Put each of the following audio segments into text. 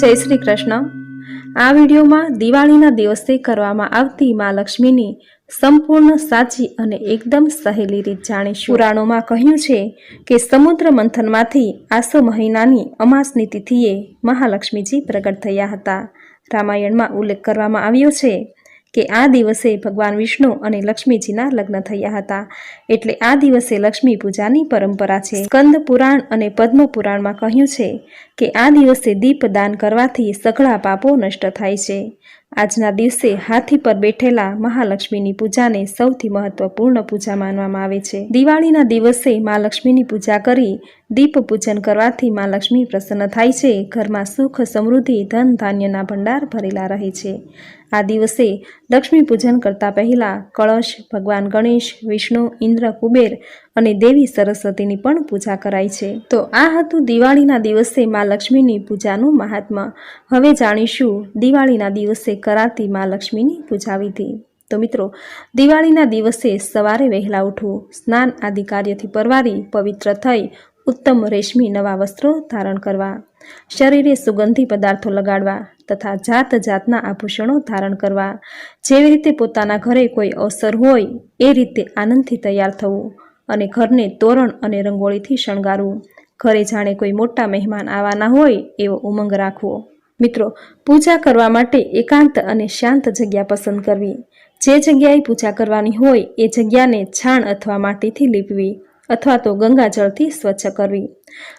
જય શ્રી કૃષ્ણ. આ વિડીયોમાં દિવાળીના દિવસે કરવામાં આવતી મા લક્ષ્મીની સંપૂર્ણ સાચી અને એકદમ સહેલી રીત જાણીશું. પુરાણોમાં કહ્યું છે કે સમુદ્ર મંથનમાંથી આસો મહિનાની અમાસની તિથિએ મહાલક્ષ્મીજી પ્રગટ થયા હતા. રામાયણમાં ઉલ્લેખ કરવામાં આવ્યો છે કે આ દિવસે ભગવાન વિષ્ણુ અને લક્ષ્મીજીના લગ્ન થયા હતા. એટલે આ દિવસે લક્ષ્મી પૂજાની પરંપરા છે. સ્કંદ પુરાણ અને પદ્મ પુરાણમાં કહ્યું છે કે આ દિવસે દીપદાન કરવાથી સઘળા પાપો નષ્ટ થાય છે. આજના દિવસે હાથી પર બેઠેલા મહાલક્ષ્મીની પૂજાને સૌથી મહત્વપૂર્ણ પૂજા માનવામાં આવે છે. દિવાળીના દિવસે મા લક્ષ્મીની પૂજા કરી દીપ પૂજન કરવાથી મા લક્ષ્મી પ્રસન્ન થાય છે. ઘરમાં સુખ, સમૃદ્ધિ, ધન, ધાન્યના ભંડાર ભરેલા રહે છે. આ દિવસે લક્ષ્મી પૂજન કરતા પહેલા કળશ, ભગવાન ગણેશ, વિષ્ણુ, ઇન્દ્ર, કુબેર અને દેવી સરસ્વતીની પણ પૂજા કરાય છે. તો આ હતું દિવાળીના દિવસે મા લક્ષ્મીની પૂજાનું મહાત્મ્ય. હવે જાણીશું દિવાળીના દિવસે કરાતી મા લક્ષ્મીની પૂજા વિધિ. તો મિત્રો, દિવાળીના દિવસે સવારે વહેલા ઉઠવું, સ્નાન આદિ કાર્યથી પરવારી, પવિત્ર થઈ, ઉત્તમ રેશમી નવા વસ્ત્રો ધારણ કરવા, શરીરે સુગંધી પદાર્થો લગાડવા તથા જાત જાતના આભૂષણો ધારણ કરવા, જેવી રીતે પોતાના ઘરે કોઈ અવસર હોય, એ રીતે આનંદથી તૈયાર થવું અને ઘરને તોરણ અને રંગોળીથી શણગારવું. ઘરે જાણે કોઈ મોટા મહેમાન આવવાના હોય એવો ઉમંગ રાખવો. મિત્રો, પૂજા કરવા માટે એકાંત અને શાંત જગ્યા પસંદ કરવી. જે જગ્યાએ પૂજા કરવાની હોય એ જગ્યાને છાણ અથવા માટીથી લીપવી અથવા તો ગંગાજળથી સ્વચ્છ કરવી.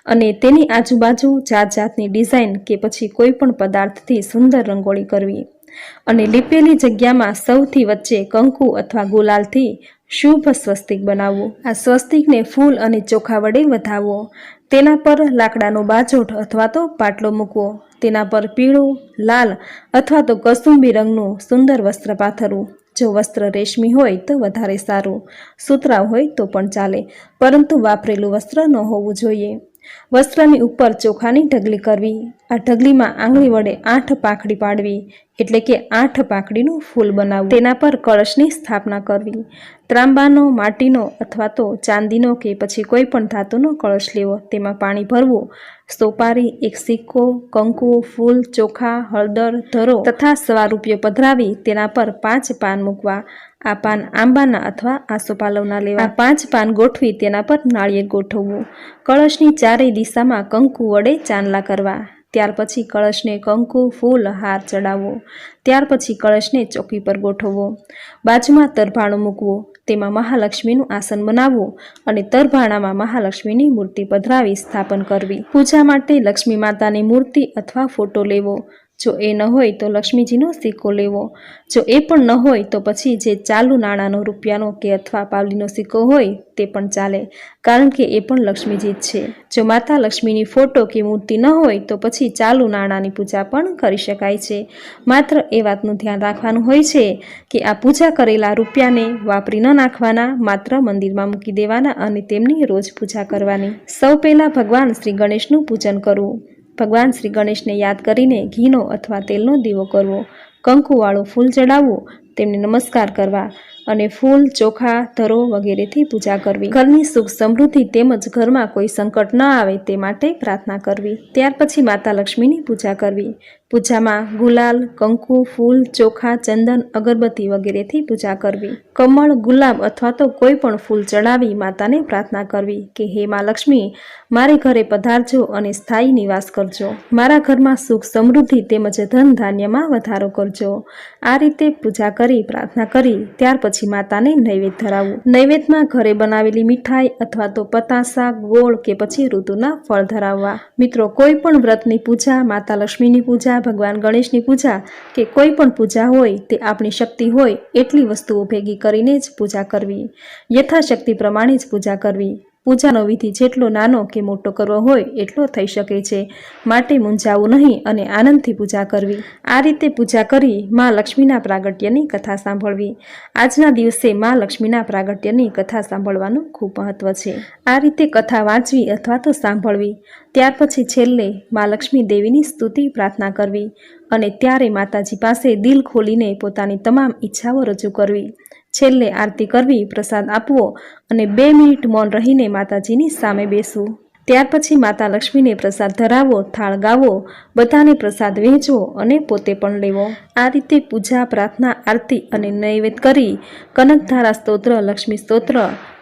અને તેની આજુબાજુ જાત જાતની ડિઝાઇન કે પછી કોઈ પણ પદાર્થથી સુંદર રંગોળી કરવી. અને લીપેલી જગ્યામાં સૌથી વચ્ચે કંકુ અથવા ગુલાલથી શુભ સ્વસ્તિક બનાવવું આ સ્વસ્તિકને ફૂલ અને ચોખા વડે વધાવવો તેના પર લાકડાનો બાજોઠ અથવા તો પાટલો મૂકવો. તેના પર પીળું, લાલ અથવા તો કસુંબી રંગનું સુંદર વસ્ત્ર પાથરવું. જો વસ્ત્ર રેશમી હોય તો વધારે સારું. સુતરાવ હોય તો પણ ચાલે. પરંતુ વાપરેલું વસ્ત્ર ન હોવું જોઈએ. વસ્ત્રની ઉપર ચોખાની ઢગલી કરવી. આ ઢગલીમાં આંગળી વડે આઠ પાખડી પાડવી, એટલે કે આઠ પાખડીનું ફૂલ બનાવવું. તેના પર કળશની સ્થાપના કરવી. ત્રાંબાનો, માટીનો અથવા તો ચાંદીનો કે પછી કોઈ પણ ધાતુનો કળશ લેવો. તેમાં પાણી ભરવું, સોપારી, એક સિક્કો, કંકુ, ફૂલ, ચોખા, હળદર, ધરો તથા સવા રૂપિયો પધરાવી તેના પર પાંચ પાન મૂકવા. આ પાન આંબાના અથવા આસોપાલવના લેવા. પાંચ પાન ગોઠવી તેના પર નાળિયેર ગોઠવવું. કળશની ચારેય દિશામાં કંકુ વડે ચાંદલા કરવા. ત્યાર પછી કળશને કંકુ, ફૂલ, હાર ચડાવવો. ત્યાર પછી કળશને ચોકી પર ગોઠવવો. બાજુમાં તરભાણું મૂકવું. તેમાં મહાલક્ષ્મીનું આસન બનાવવું અને તરભાણામાં મહાલક્ષ્મીની મૂર્તિ પધરાવી સ્થાપન કરવી. પૂજા માટે લક્ષ્મી માતાની મૂર્તિ અથવા ફોટો લેવો. જો એ ન હોય તો લક્ષ્મીજીનો સિક્કો લેવો. જો એ પણ ન હોય તો પછી જે ચાલુ નાણાંનો રૂપિયાનો કે અથવા પાવલીનો સિક્કો હોય તે પણ ચાલે, કારણ કે એ પણ લક્ષ્મીજી જ છે. જો માતા લક્ષ્મીની ફોટો કે મૂર્તિ ન હોય તો પછી ચાલુ નાણાંની પૂજા પણ કરી શકાય છે. માત્ર એ વાતનું ધ્યાન રાખવાનું હોય છે કે આ પૂજા કરેલા રૂપિયાને વાપરી ન નાખવાના, માત્ર મંદિરમાં મૂકી દેવાના અને તેમની રોજ પૂજા કરવાની. સૌ પહેલાં ભગવાન શ્રી ગણેશનું પૂજન કરવું. ભગવાન શ્રી ગણેશને યાદ કરીને ઘીનો અથવા તેલનો દીવો કરવો કંકુવાળું ફૂલ ચડાવવું તેમને નમસ્કાર કરવા અને ફૂલ, ચોખા, ધરો વગેરેથી પૂજા કરવી. ઘરની સુખ સમૃદ્ધિ તેમજ ઘરમાં કોઈ સંકટ ન આવે તે માટે પ્રાર્થના કરવી. ત્યાર પછી માતા લક્ષ્મીની પૂજા કરવી. પૂજામાં ગુલાલ, કંકુ, ફૂલ, ચોખા, ચંદન, અગરબત્તી વગેરેથી પૂજા કરવી. કમળ, ગુલાબ અથવા તો કોઈ પણ ફૂલ ચડાવી માતાને પ્રાર્થના કરવી કે, હે મા લક્ષ્મી, મારે ઘરે પધારજો અને સ્થાયી નિવાસ કરજો. મારા ઘરમાં સુખ સમૃદ્ધિ તેમજ ધન ધાન્યમાં વધારો કરજો. આ રીતે પૂજા કરી પ્રાર્થના કરી, ત્યાર પછી માતાને નૈવેદ્ય ધરાવવું નૈવેદ્યમાં ઘરે બનાવેલી મીઠાઈ અથવા તો પતાસા ગોળ કે પછી ઋતુના ફળ ધરાવવા. મિત્રો, કોઈ પણ વ્રતની પૂજા, માતા લક્ષ્મીની પૂજા, ભગવાન ગણેશની પૂજા કે કોઈ પણ પૂજા હોય તે આપણી શક્તિ હોય, એટલી વસ્તુઓ ભેગી કરીને જ પૂજા કરવી. યથાશક્તિ પ્રમાણે જ પૂજા કરવી. પૂજાનો વિધિ જેટલો નાનો કે મોટો કરવો હોય, એટલો થઈ શકે છે. માટે મૂંઝાવું નહીં અને આનંદથી પૂજા કરવી. આ રીતે પૂજા કરી મા લક્ષ્મીના પ્રાગટ્યની કથા સાંભળવી. આજના દિવસે મા લક્ષ્મીના પ્રાગટ્યની કથા સાંભળવાનું ખૂબ મહત્વ છે. આ રીતે કથા વાંચવી અથવા તો સાંભળવી. ત્યાર પછી છેલ્લે મા લક્ષ્મી દેવીની સ્તુતિ પ્રાર્થના કરવી અને ત્યારે માતાજી પાસે દિલ ખોલીને પોતાની તમામ ઈચ્છાઓ રજૂ કરવી. છેલ્લે આરતી કરવી, પ્રસાદ આપવો અને બે મિનિટ મૌન રહીને માતાજીની સામે બેસવું. ત્યાર પછી માતા લક્ષ્મીને પ્રસાદ ધરાવો, થાળ ગાવો, બધાને પ્રસાદ વહેંચવો અને પોતે પણ લેવો. આ રીતે પૂજા, પ્રાર્થના, આરતી અને નૈવેદ્ય કરી કનકધારા સ્તોત્ર, લક્ષ્મી સ્તોત્ર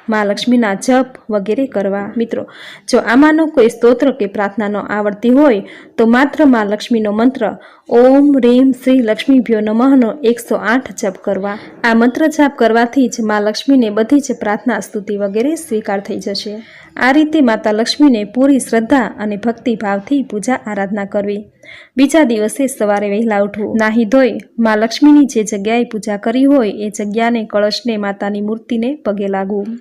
મા લક્ષ્મીના જપ વગેરે કરવા. મિત્રો, જો આમાંનો કોઈ સ્તોત્ર કે પ્રાર્થનાનો આવડતી હોય, તો માત્ર મા લક્ષ્મીનો મંત્ર ઓમ રીમ શ્રી લક્ષ્મીભ્યો નમઃનો એકસો આઠ જપ કરવા. આ મંત્ર જાપ કરવાથી જ મા લક્ષ્મીને બધી જ પ્રાર્થના, સ્તુતિ વગેરે સ્વીકાર થઈ જશે. આ રીતે માતા લક્ષ્મીને પૂરી શ્રદ્ધા અને ભક્તિભાવથી પૂજા આરાધના કરવી. બીજા દિવસે સવારે વહેલા ઉઠવું. નાહી ધોઈ મા લક્ષ્મીની જે જગ્યાએ પૂજા કરી હોય એ જગ્યાને કળશને માતાની મૂર્તિને પગે લાગવું.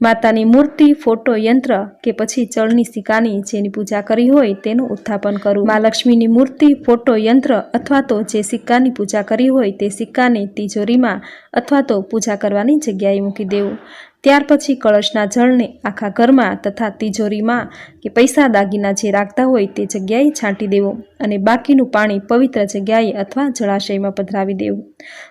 માતાની મૂર્તિ, ફોટો, યંત્ર કે પછી ચળની સિક્કાની જેની પૂજા કરી હોય તેનું ઉત્થાપન કરવું મા લક્ષ્મીની મૂર્તિ, ફોટો, યંત્ર અથવા તો જે સિક્કાની પૂજા કરી હોય તે સિક્કાને તિજોરીમાં અથવા તો પૂજા કરવાની જગ્યાએ મૂકી દેવું. ત્યાર પછી કળશના જળને આખા ઘરમાં તથા તિજોરીમાં કે પૈસા દાગીના જે રાખતા હોય તે જગ્યાએ છાંટી દેવો અને બાકીનું પાણી પવિત્ર જગ્યાએ અથવા જળાશયમાં પધરાવી દેવું.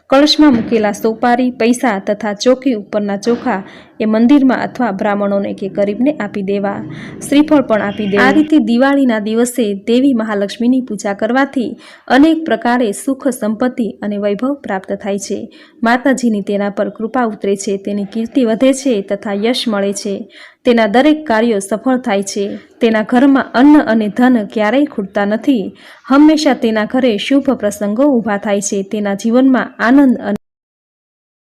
કળશમાં મૂકેલા સોપારી, પૈસા તથા ચોકી ઉપરના ચોખા એ મંદિરમાં અથવા બ્રાહ્મણોને કે ગરીબને આપી દેવા. શ્રીફળ પણ આપી દેવા. આ રીતે દિવાળીના દિવસે દેવી મહાલક્ષ્મીની પૂજા કરવાથી અનેક પ્રકારે સુખ, સંપત્તિ અને વૈભવ પ્રાપ્ત થાય છે. માતાજીની તેના પર કૃપા ઉતરે છે, તેની કીર્તિ વધે છે તથા યશ મળે છે. તેના દરેક કાર્યો સફળ થાય છે. તેના ઘરમાં અન્ન અને ધન ક્યારેય ખૂટતા નથી. હંમેશા તેના ઘરે શુભ પ્રસંગો ઊભા થાય છે. તેના જીવનમાં આનંદ અને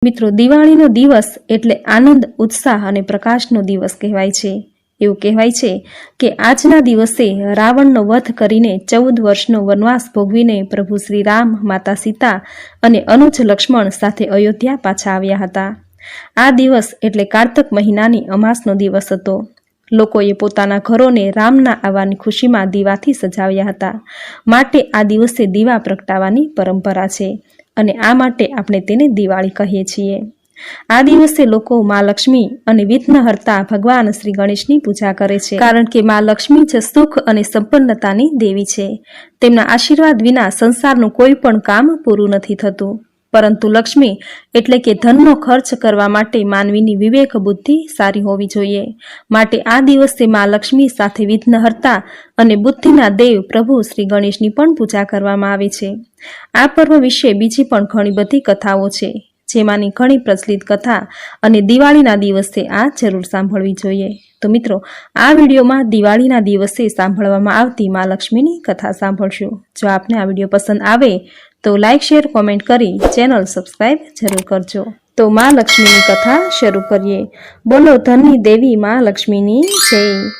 મિત્રો, દિવાળીનો દિવસ એટલે આનંદ, ઉત્સાહ અને પ્રકાશનો દિવસ કહેવાય છે. એવું કહેવાય છે કે આજના દિવસે રાવણનો વધ કરીને ચૌદ વર્ષનો વનવાસ ભોગવીને પ્રભુ શ્રી રામ, માતા સીતા અને અનુજ લક્ષ્મણ સાથે અયોધ્યા પાછા આવ્યા હતા. આ દિવસ એટલે કારતક મહિનાની અમાસનો દિવસ હતો. લોકોએ પોતાના ઘરોને રામના આવવાની ખુશીમાં દીવાથી સજાવ્યા હતા. માટે આ દિવસે દીવા પ્રગટાવવાની પરંપરા છે અને આ માટે આપણે તેને દિવાળી કહીએ છીએ. આ દિવસે લોકો મા લક્ષ્મી અને વિઘ્નહર્તા ભગવાન શ્રી ગણેશની પૂજા કરે છે. કારણ કે મા લક્ષ્મી જ સુખ અને સંપન્નતાની દેવી છે. તેમના આશીર્વાદ વિના સંસારનું કોઈ પણ કામ પૂરું નથી થતું. પરંતુ લક્ષ્મી એટલે કે ધનનો ખર્ચ કરવા માટે માનવીની વિવેક બુદ્ધિ સારી હોવી જોઈએ. માટે આ દિવસે મા લક્ષ્મી સાથે વિઘ્નહર્તા અને બુદ્ધિના દેવ પ્રભુ શ્રી ગણેશની પણ પૂજા કરવામાં આવે છે. આ પર્વ વિશે બીજી પણ ઘણી બધી કથાઓ છે, જેમાંની ઘણી પ્રચલિત કથા અને દિવાળીના દિવસે આ જરૂર સાંભળવી જોઈએ. તો મિત્રો, આ વિડીયોમાં દિવાળીના દિવસે સાંભળવામાં આવતી મા લક્ષ્મીની કથા સાંભળશું. જો આપને આ વીડિયો પસંદ આવે તો લાઇક શેર, કોમેન્ટ કરી ચેનલ સબસ્ક્રાઈબ જરૂર કરજો. તો માં લક્ષ્મીની કથા શરૂ કરીએ. બોલો ધનની દેવી માં લક્ષ્મીની જય.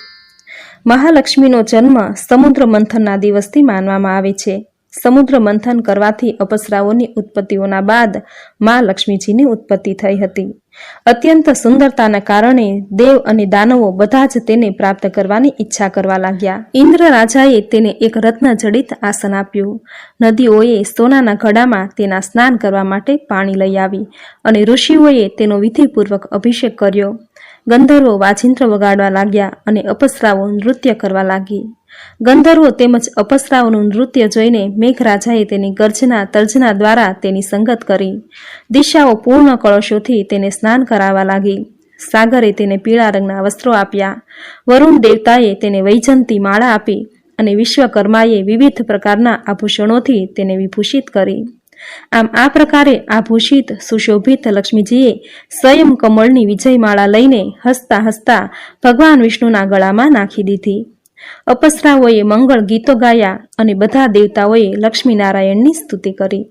મહાલક્ષ્મીનો જન્મ સમુદ્ર મંથનના દિવસથી માનવામાં આવે છે. સમુદ્ર મંથન કરવાથી અપસરાઓની ઉત્પત્તિઓના બાદ મા લક્ષ્મીજીની ઉત્પત્તિ થઈ હતી. અત્યંત સુંદરતાના કારણે દેવ અને દાનવો બધા જ તેને પ્રાપ્ત કરવાની ઈચ્છા કરવા લાગ્યા. ઇન્દ્ર રાજાએ તેને એક રત્ન જડિત આસન આપ્યું. નદીઓએ સોનાના ઘડામાં તેના સ્નાન કરવા માટે પાણી લઈ આવી અને ઋષિઓએ તેનો વિધિપૂર્વક અભિષેક કર્યો. ગંધર્વો વાજિંત્ર વગાડવા લાગ્યા અને અપસરાઓ નૃત્ય કરવા લાગી. ગંધર્વો તેમજ અપસરાઓનું નૃત્ય જોઈને મેઘરાજાએ તેની ગર્જના તર્જના દ્વારા તેની સંગત કરી. દિશાઓ પૂર્ણ કળશોથી તેને સ્નાન કરાવવા લાગી. સાગરે તેને પીળા રંગના વસ્ત્રો આપ્યા. વરુણ દેવતાએ તેને વૈજંતી માળા આપી અને વિશ્વકર્માએ વિવિધ પ્રકારના આભૂષણોથી તેને વિભૂષિત કરી. આમ આ પ્રકારે આભૂષિત, સુશોભિત લક્ષ્મીજીએ સ્વયં કમળની વિજયમાળા લઈને હસતા હસતા ભગવાન વિષ્ણુના ગળામાં નાખી દીધી. અપસરાઓએ મંગળ ગીતો ગાયા અને બધા દેવતાઓએ લક્ષ્મીનારાયણની સ્તુતિ કરી.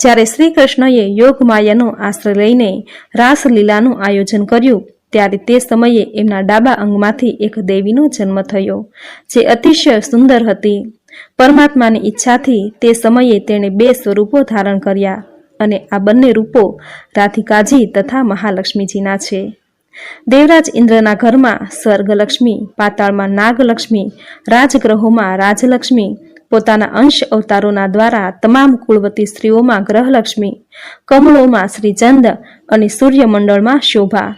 જ્યારે શ્રી કૃષ્ણએ યોગ માયાનો આશ્રય લઈને રાસલીલાનું આયોજન કર્યું, ત્યારે તે સમયે એમના ડાબા અંગમાંથી એક દેવીનો જન્મ થયો, જે અતિશય સુંદર હતી. પરમાત્માની ઈચ્છાથી તે સમયે તેણે બે સ્વરૂપો ધારણ કર્યા અને આ બંને રૂપો રાધિકાજી તથા મહાલક્ષ્મીજીના છે. દેવરાજ ઇન્દ્રના ઘરમાં સ્વર્ગલક્ષ્મી, પાતાળમાં નાગલક્ષ્મી, રાજગ્રહોમાં રાજલક્ષ્મી, પોતાના અંશ અવતારોના દ્વારા તમામ કુળવતી સ્ત્રીઓમાં ગ્રહલક્ષ્મી, કમળોમાં શ્રીચંદ અને સૂર્યમંડળમાં શોભા.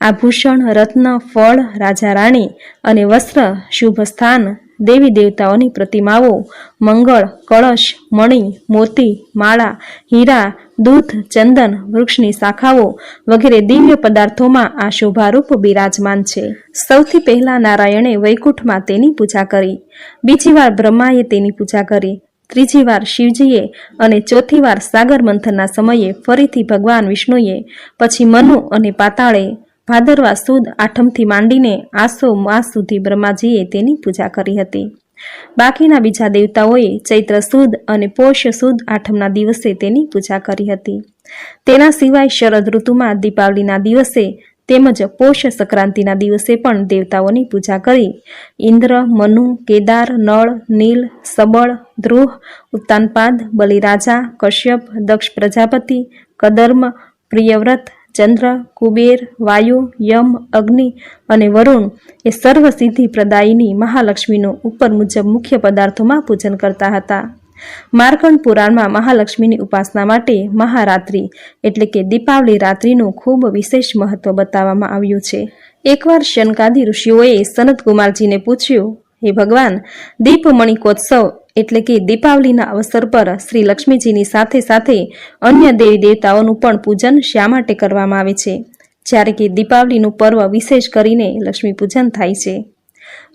આભૂષણ રત્ન, ફળ રાજા રાણી અને વસ્ત્ર શુભ સ્થાન દેવી દેવતાઓની પ્રતિમાઓ મંગળ, કળશ, મણિ, મોતી, માળા, હીરા, દૂધ, ચંદન, વૃક્ષની શાખાઓ વગેરે દિવ્ય પદાર્થોમાં આ શોભારૂપ બિરાજમાન છે. સૌથી પહેલા નારાયણે વૈકુંઠમાં તેની પૂજા કરી. બીજી વાર બ્રહ્માએ તેની પૂજા કરી. ત્રીજી વાર શિવજીએ અને ચોથી વાર સાગર મંથનના સમયે ફરીથી ભગવાન વિષ્ણુએ, પછી મનુ અને પાતાળે ભાદરવા સુદ આઠમથી માંડીને આસો માસ સુધી બ્રહ્માજીએ તેની પૂજા કરી હતી. બાકીના બીજા દેવતાઓએ ચૈત્ર સુદ અને પોષ સુદ આઠમના દિવસે તેની પૂજા કરી હતી. તેના સિવાય શરદ ઋતુમાં દીપાવલીના દિવસે તેમજ પોષ સંક્રાંતિના દિવસે પણ દેવતાઓની પૂજા કરી. ઇન્દ્ર, મનુ, કેદાર, નળ, નીલ, સબળ, ધ્રુહ, ઉત્તાનપાદ, બલિરાજા, કશ્યપ, દક્ષ પ્રજાપતિ, કદર્મ, પ્રિયવ્રત ચંદ્ર, કુબેર, વાયુ, યમ, અગ્નિ અને વરુણ એ સર્વ સિદ્ધિ પ્રદાયિની મહાલક્ષ્મીનું ઉપર મુજબ મુખ્ય પદાર્થોમાં પૂજન કરતા હતા. માર્કંડ પુરાણમાં મહાલક્ષ્મીની ઉપાસના માટે મહારાત્રિ એટલે કે દીપાવલી રાત્રિનું ખૂબ વિશેષ મહત્વ બતાવવામાં આવ્યું છે. એકવાર શનકાદી ઋષિઓએ સનત કુમારજીને પૂછ્યું, હે ભગવાન દીપ મણિકોત્સવ એટલે કે દીપાવલીના અવસર પર શ્રી લક્ષ્મીજીની સાથે સાથે અન્ય દેવી દેવતાઓનું પણ પૂજન શા માટે કરવામાં આવે છે? જ્યારે કે દીપાવલીનું પર્વ વિશેષ કરીને લક્ષ્મી પૂજન થાય છે.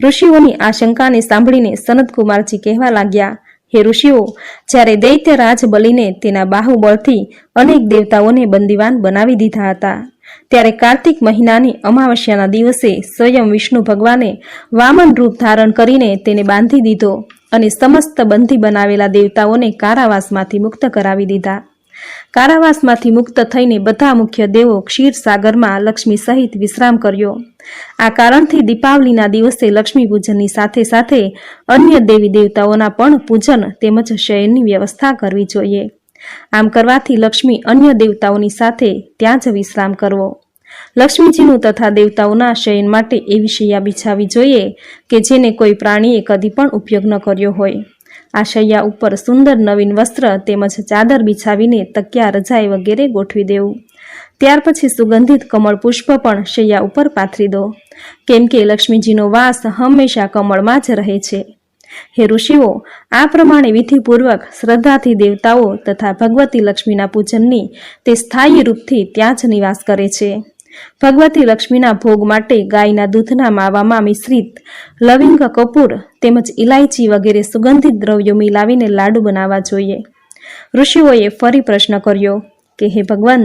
ઋષિઓની આ શંકાને સાંભળીને સનત કુમારજી કહેવા લાગ્યા, હે ઋષિઓ, જ્યારે દૈત્ય રાજ બલીને તેના બાહુબળથી અનેક દેવતાઓને બંદીવાન બનાવી દીધા હતા, ત્યારે કાર્તિક મહિનાની અમાવસ્યાના દિવસે સ્વયં વિષ્ણુ ભગવાને વામન રૂપ ધારણ કરીને તેને બાંધી દીધો. અને સમસ્ત બંધી બનાવેલા દેવતાઓને કારાવાસમાંથી મુક્ત કરાવી દીધા. કારાવાસમાંથી મુક્ત થઈને બધા મુખ્ય દેવો ક્ષીરસાગરમાં લક્ષ્મી સહિત વિશ્રામ કર્યો. આ કારણથી દીપાવલીના દિવસે લક્ષ્મી પૂજનની સાથે સાથે અન્ય દેવી દેવતાઓના પણ પૂજન તેમજ શયનની વ્યવસ્થા કરવી જોઈએ. આમ કરવાથી લક્ષ્મી અન્ય દેવતાઓની સાથે ત્યાં જ વિશ્રામ કરવો. લક્ષ્મીજીનું તથા દેવતાઓના શયન માટે એવી શૈયા બિછાવી જોઈએ કે જેને કોઈ પ્રાણીએ કદી પણ ઉપયોગ ન કર્યો હોય. આ શૈયા ઉપર સુંદર નવીન વસ્ત્ર તેમજ ચાદર બિછાવીને તકિયા, રજાઈ વગેરે ગોઠવી દેવું. ત્યાર પછી સુગંધિત કમળ પુષ્પ પણ શૈયા ઉપર પાથરી દો. કેમ કે લક્ષ્મીજીનો વાસ હંમેશા કમળમાં જ રહે છે. હે ઋષિઓ, આ પ્રમાણે વિધિપૂર્વક શ્રદ્ધાથી દેવતાઓ તથા ભગવતી લક્ષ્મીના પૂજનની તે સ્થાયી રૂપથી ત્યાં જ નિવાસ કરે છે. ભગવતી લક્ષ્મીના ભોગ માટે ગાયના દૂધના માવામાં મિશ્રિત લવિંગ કપૂર તેમજ ઇલાયચી વગેરે સુગંધિત દ્રવ્યો મિલાવીને લાડુ બનાવવા જોઈએ. ઋષિઓએ ફરી પ્રશ્ન કર્યો કે, હે ભગવાન,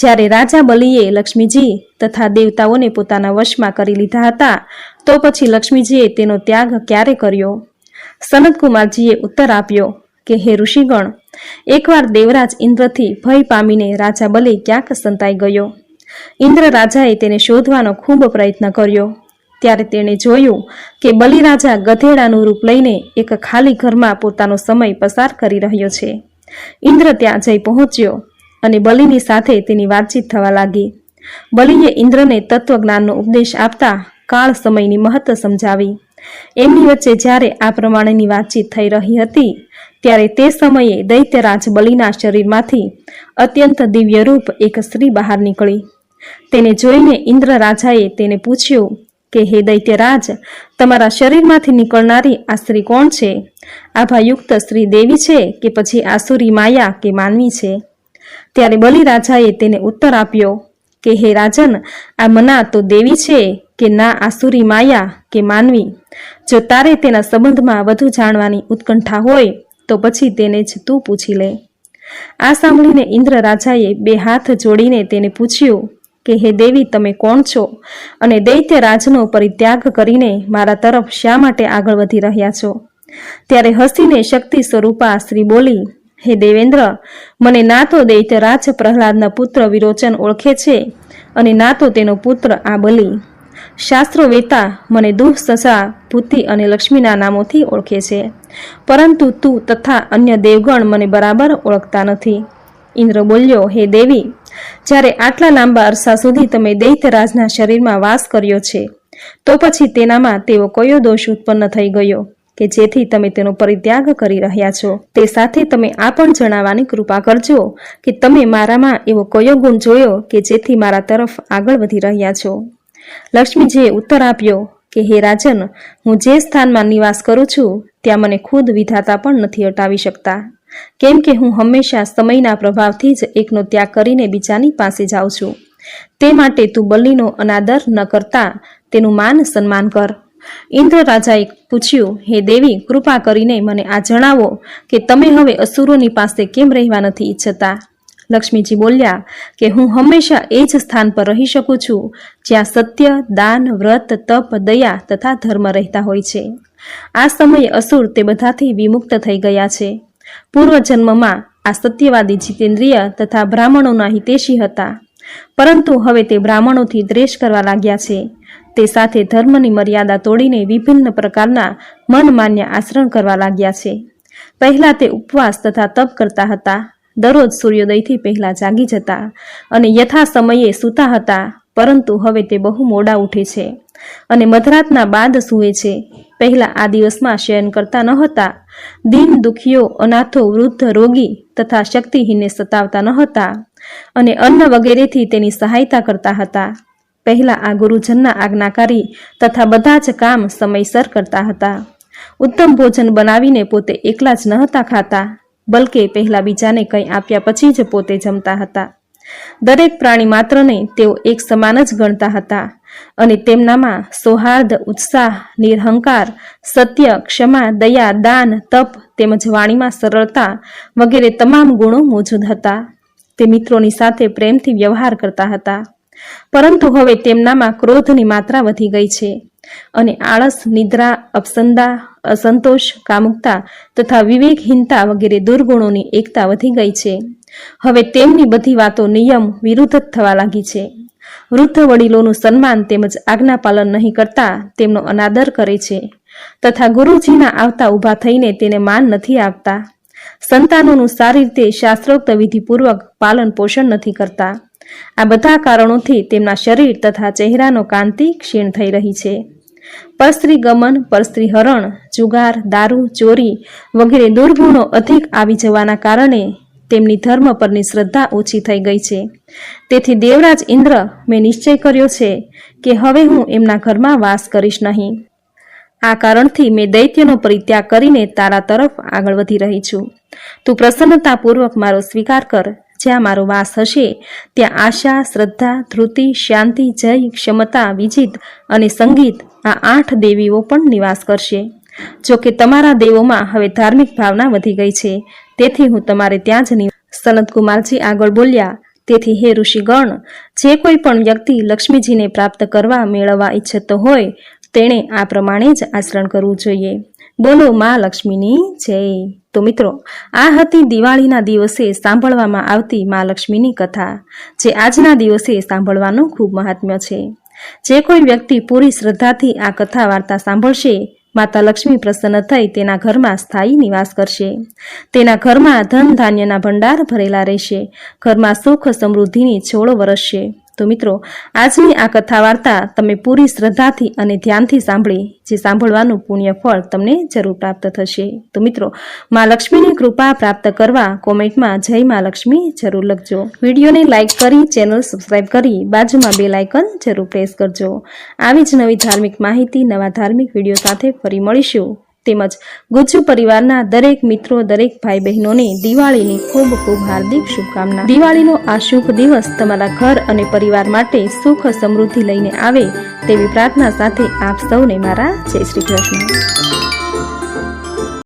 જ્યારે રાજા બલિએ લક્ષ્મીજી તથા દેવતાઓને પોતાના વશમાં કરી લીધા હતા, તો પછી લક્ષ્મીજીએ તેનો ત્યાગ ક્યારે કર્યો? સનતકુમારજીએ ઉત્તર આપ્યો કે, હે ઋષિગણ, એકવાર દેવરાજ ઇન્દ્રથી ભય પામીને રાજા બલિ ક્યાંક સંતાઈ ગયો? ઇન્દ્ર રાજાએ તેને શોધવાનો ખૂબ પ્રયત્ન કર્યો. ત્યારે તેણે જોયું કે બલિરાજા ગધેડાનું રૂપ લઈને એક ખાલી ઘરમાં પોતાનો સમય પસાર કરી રહ્યો છે. ઇન્દ્ર ત્યાં જઈ પહોંચ્યો અને બલિની સાથે તેની વાતચીત થવા લાગી. બલિએ ઇન્દ્રને તત્વજ્ઞાનનો ઉપદેશ આપતા કાળ સમયની મહત્વ સમજાવી. એમની વચ્ચે જ્યારે આ પ્રમાણેની વાતચીત થઈ રહી હતી, ત્યારે તે સમયે દૈત્યરાજ બલિના શરીરમાંથી અત્યંત દિવ્ય રૂપ એક સ્ત્રી બહાર નીકળી. તેને જોઈને ઇન્દ્ર રાજાએ તેને પૂછ્યું કે, હે દૈત્યરાજ, તમારા શરીરમાંથી નીકળનારી આ સ્ત્રી કોણ છે? આભાયુક્ત સ્ત્રી દેવી છે કે પછી આસુરી માયા કે માનવી છે? ત્યારે બલિ તેને ઉત્તર આપ્યો કે, હે રાજન, આ મના તો દેવી છે કે ના આસુરી માયા કે માનવી? જો તારે તેના સંબંધમાં વધુ જાણવાની ઉત્કંઠા હોય, તો પછી તેને જ તું પૂછી લે. આ સાંભળીને ઇન્દ્ર રાજાએ બે હાથ જોડીને તેને પૂછ્યું કે, હે દેવી, તમે કોણ છો? અને દૈત્ય રાજનો પરિત્યાગ કરીને મારા તરફ શા માટે આગળ વધી રહ્યા છો? ત્યારે હસીને શક્તિ સ્વરૂપા શ્રી બોલી, હે દેવેન્દ્ર, મને ના તો દૈત્યરાજ પ્રહલાદના પુત્ર વિરોચન ઓળખે છે અને ના તો તેનો પુત્ર આ બલિ. શાસ્ત્રો વેતા મને દુઃખ સસા ભૂતિ અને લક્ષ્મીના નામોથી ઓળખે છે. પરંતુ તું તથા અન્ય દેવગણ મને બરાબર ઓળખતા નથી. ઇન્દ્ર બોલ્યો, હે દેવી જ્યારે આટલા લાંબા અરસા સુધી તમે દૈત્યરાજના શરીરમાં વાસ કર્યો છે, તો પછી તેનામાં તેવો કયો દોષ ઉત્પન્ન થઈ ગયો કે જેથી તમે તેનો પરિત્યાગ કરી રહ્યા છો? તે સાથે તમે આ પણ જણાવવાની કૃપા કરજો કે તમે મારામાં એવો કયો ગુણ જોયો કે જેથી મારા તરફ આગળ વધી રહ્યા છો. લક્ષ્મીજીએ ઉત્તર આપ્યો કે, હે રાજન, હું જે સ્થાનમાં નિવાસ કરું છું, ત્યાં મને ખુદ વિધાતા પણ નથી હટાવી શકતા. કેમ કે હું હંમેશા સમયના પ્રભાવથી જ એકનો ત્યાગ કરીને બીજાની પાસે જાઉં છું. તે માટે તું બલિનો અનાદર ન કરતા, તેનું માન સન્માન કર. ઇન્દ્ર રાજાએ પૂછ્યું, હે દેવી, કૃપા કરીને મને આ જણાવો કે તમે હવે અસુરોની પાસે કેમ રહેવા નથી ઈચ્છતા? લક્ષ્મીજી બોલ્યા, કે હું હંમેશા એ જ સ્થાન પર રહી શકું છું, જ્યાં સત્ય, દાન, વ્રત, તપ, દયા તથા ધર્મ રહેતા હોય છે. આ સમયે અસુર તે બધાથી વિમુક્ત થઈ ગયા છે. પૂર્વજન્મમાં આ સત્યવાદી જીતેન્દ્રિય તથા બ્રાહ્મણોના હિતેશી હતા. પરંતુ હવે તે બ્રાહ્મણોથી દ્વેષ કરવા લાગ્યા છે. તે સાથે ધર્મની મર્યાદા તોડીને વિભિન્ન પ્રકારના મનમાન્ય આચરણ કરવા લાગ્યા છે. પહેલા તે ઉપવાસ તથા તપ કરતા હતા. દરરોજ સૂર્યોદયથી પહેલા જાગી જતા અને યથા સમયે સૂતા હતા. પરંતુ હવે તે બહુ મોડા ઉઠે છે. અને મધરાતના બાદ સૂવે છે. પહેલા આ દિવસમાં શયન કરતા ન હતા. દિન દુખીઓ, અનાથો, વૃદ્ધ, રોગી તથા શક્તિહીનને સતાવતા ન હતા અને અન્ન વગેરેથી તેની સહાયતા કરતા હતા. પહેલા આ ગુરુજનના આજ્ઞાકારી તથા બધા જ કામ સમયસર કરતા હતા. ઉત્તમ ભોજન બનાવીને પોતે એકલા જ ન હતા ખાતા, બલકે પહેલા બીજાને કંઈ આપ્યા પછી જ પોતે જમતા હતા. દરેક પ્રાણી માત્રને તેઓ એક સમાન જ ગણતા હતા. અને તેમનામાં સૌહાર્દ, ઉત્સાહ, નિરહંકાર, સત્ય, ક્ષમા, દયા, દાન, તપ તેમજ વાણીમાં સરળતા વગેરે તમામ ગુણો મોજૂદ હતા. તે મિત્રોની સાથે પ્રેમથી વ્યવહાર કરતા હતા. પરંતુ હવે તેમનામાં ક્રોધની માત્રા વધી ગઈ છે અને આળસ, નિદ્રા, અપસંદા, અસંતોષ, કામુકતા તથા વિવેકહીનતા વગેરે દુર્ગુણોની એકતા વધી ગઈ છે. હવે તેમની બધી વાતો નિયમ વિરુદ્ધ થવા લાગી છે. વૃદ્ધ વડીલોનું સન્માન તેમજ આજ્ઞા પાલન નહીં કરતા તેમનો અનાદર કરે છે. તથા ગુરુજીના આવતા ઊભા થઈને તેને માન નથી આપતા. સંતાનોનું સારી રીતે શાસ્ત્રોક્ત વિધિપૂર્વક પાલન પોષણ નથી કરતા. આ બધા કારણોથી તેમના શરીર તથા ચહેરાનો કાંતિ ક્ષીણ થઈ રહી છે. પરસ્ત્રી ગમન, પરસ્ત્રી હરણ, જુગાર, દારૂ, ચોરી વગેરે દુર્ગુણો અધિક આવી જવાના કારણે તેમની ધર્મ પરની શ્રદ્ધા ઓછી થઈ ગઈ છે. તેથી દેવરાજ ઇન્દ્ર મેં નિશ્ચય કર્યો છે કે હવે હું એમના ઘરમાં વાસ કરીશ નહીં. આ કારણથી મેં દૈત્યનો પરિત્યાગ કરીને તારા તરફ આગળ વધી રહી છું. તું પ્રસન્નતાપૂર્વક મારો સ્વીકાર કર. જ્યાં મારો વાસ હશે, ત્યાં આશા, શ્રદ્ધા, ધૃતિ, શાંતિ, જય, ક્ષમતા, વિજિત અને સંગીત આ આઠ દેવીઓ પણ નિવાસ કરશે. જો કે તમારા દેવોમાં હવે ધાર્મિક ભાવના વધી ગઈ છે. તેથી હું તમારે ત્યાં જ સનતકુમારજી આગળ બોલ્યા, તેથી હે ઋષિગણ, જે કોઈ પણ વ્યક્તિ લક્ષ્મીજીને પ્રાપ્ત કરવા મેળવવા ઈચ્છતો હોય, તેણે આ પ્રમાણે જ આચરણ કરવું જોઈએ. બોલો માં લક્ષ્મીની, જય. તો મિત્રો, આ હતી દિવાળીના દિવસે સાંભળવામાં આવતી માં લક્ષ્મીની કથા, જે આજના દિવસે સાંભળવાનું ખૂબ મહાત્મ્ય છે. જે કોઈ વ્યક્તિ પૂરી શ્રદ્ધાથી આ કથા વાર્તા સાંભળશે માતા લક્ષ્મી પ્રસન્ન થઈ તેના ઘરમાં સ્થાયી નિવાસ કરશે. તેના ઘરમાં ધન ધાન્યના ભંડાર ભરેલા રહેશે. ઘરમાં સુખ સમૃદ્ધિની છોડ વરસશે. તો મિત્રો, આજની આ કથા વાર્તા તમે પૂરી શ્રદ્ધાથી અને ધ્યાનથી સાંભળી, જે સાંભળવાનું પુણ્ય ફળ તમને જરૂર પ્રાપ્ત થશે. તો મિત્રો, માં લક્ષ્મીની કૃપા પ્રાપ્ત કરવા કોમેન્ટમાં જય માં લક્ષ્મી જરૂર લખજો. વિડીયોને લાઇક કરી, ચેનલ સબસ્ક્રાઇબ કરી, બાજુમાં બે લાઇકન જરૂર પ્રેસ કરજો. આવી જ નવી ધાર્મિક માહિતી, નવા ધાર્મિક વીડિયો સાથે ફરી મળીશું. તેમજ ગુજ્જુ પરિવારના દરેક મિત્રો, દરેક ભાઈ બહેનોને દિવાળીની ખૂબ ખૂબ હાર્દિક શુભકામના. દિવાળીનો આ શુભ દિવસ તમારા ઘર અને પરિવાર માટે સુખ સમૃદ્ધિ લઈને આવે તેવી પ્રાર્થના સાથે આપ સૌને મારા જય શ્રી કૃષ્ણ.